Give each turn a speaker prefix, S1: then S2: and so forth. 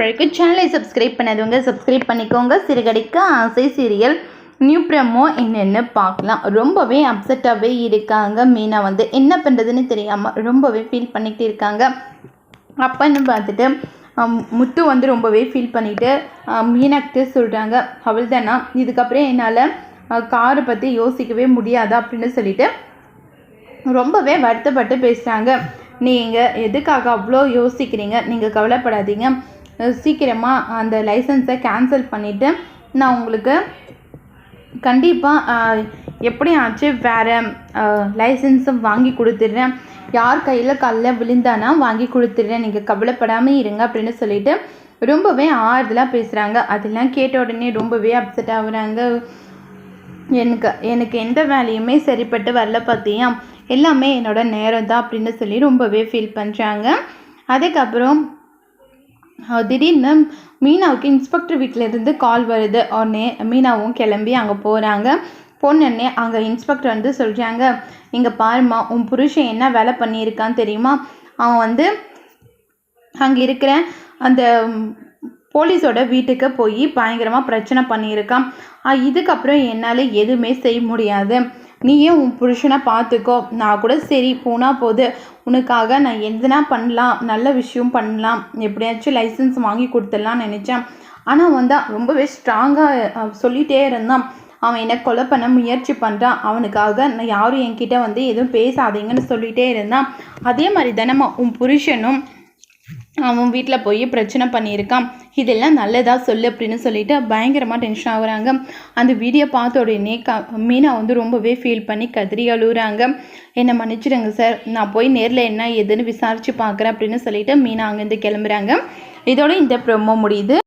S1: வரைக்கும் சேனலை சப்ஸ்கிரைப் பண்ணாதவங்க சப்ஸ்கிரைப் பண்ணிக்கோங்க. சிறுகடிக்க ஆசை சீரியல் நியூ ப்ரமோ என்னென்னு பார்க்கலாம். ரொம்பவே அப்செட்டாகவே இருக்காங்க. மீனா வந்து என்ன பண்ணுறதுன்னு தெரியாமல் ரொம்பவே ஃபீல் பண்ணிக்கிட்டு இருக்காங்க. அப்பன்னு பார்த்துட்டு முத்து வந்து ரொம்பவே ஃபீல் பண்ணிவிட்டு மீனாக்கிட்ட சொல்கிறாங்க அவள் தானா இதுக்கப்புறம் என்னால் காரை பற்றி யோசிக்கவே முடியாதா அப்படின்னு சொல்லிட்டு ரொம்பவே வருத்தப்பட்டு பேசுகிறாங்க நீங்கள் எதுக்காக அவ்வளோ யோசிக்கிறீங்க? நீங்கள் கவலைப்படாதீங்க. சீக்கிரமாக அந்த லைசன்ஸை கேன்சல் பண்ணிவிட்டு நான் உங்களுக்கு கண்டிப்பாக எப்படி ஆச்சு வேறு லைசன்ஸும் வாங்கி கொடுத்துட்றேன். யார் கையில் கல்ல விழுந்தானா வாங்கி கொடுத்துட்றேன். நீங்கள் கவலைப்படாமல் இருங்க அப்படின்னு சொல்லிட்டு ரொம்பவே ஆறுதலாக பேசுகிறாங்க அதெல்லாம் கேட்ட உடனே ரொம்பவே அப்செட் ஆகுறாங்க. எனக்கு எனக்கு எந்த வேலையுமே சரிப்பட்டு வரல பார்த்தியா எல்லாமே என்னோட நேரம் தான் அப்படின்னு சொல்லி ரொம்பவே ஃபீல் பண்ணுறாங்க அதுக்கப்புறம் திடீர்னு மீனாவுக்கு இன்ஸ்பெக்டர் வீட்டிலேருந்து கால் வருது. உடனே மீனாவும் கிளம்பி அங்கே போகிறாங்க பொண்ணுன்னே அங்கே இன்ஸ்பெக்டர் வந்து சொல்கிறாங்க இங்கே பாரும்மா உன் புருஷன் என்ன வேலை பண்ணியிருக்கான்னு தெரியுமா? அவன் வந்து அங்கே இருக்கிற அந்த போலீஸோட வீட்டுக்கு போய் பயங்கரமாக பிரச்சனை பண்ணியிருக்கான். இதுக்கப்புறம் என்னால் எதுவுமே செய்ய முடியாது. நீயே உன் புருஷனை பார்த்துக்கோ. நான் கூட சரி போனால் போது. உனக்காக நான் எதுனா பண்ணலாம் நல்ல விஷயம் பண்ணலாம். எப்படியாச்சும் லைசன்ஸ் வாங்கி கொடுத்துடலாம்னு நினச்சேன். ஆனால் வந்து ரொம்பவே ஸ்ட்ராங்காக சொல்லிகிட்டே இருந்தான். அவன் என்னை கொலை பண்ண முயற்சி பண்ணுறான் அவனுக்காக நான் யாரும் என்கிட்ட வந்து எதுவும் பேசாதீங்கன்னு சொல்லிகிட்டே இருந்தான். அதே மாதிரி தானே உன் புருஷனும் அவன் வீட்டில் போய் பிரச்சனை பண்ணியிருக்கான். இதெல்லாம் நல்லதா சொல்லு அப்படின்னு சொல்லிட்டு பயங்கரமாக டென்ஷன் ஆகுறாங்க. அந்த வீடியோ பார்த்த உடனே க மீனா வந்து ரொம்பவே ஃபீல் பண்ணி கதறி அழுகுறாங்க என்னை மன்னிச்சிடுங்க சார் நான் போய் நேரில் என்ன ஏதுன்னு விசாரித்து பார்க்குறேன் அப்படின்னு சொல்லிட்டு மீனா அங்கேருந்து கிளம்புறாங்க. இதோட இந்த ப்ரோமோ முடியுது.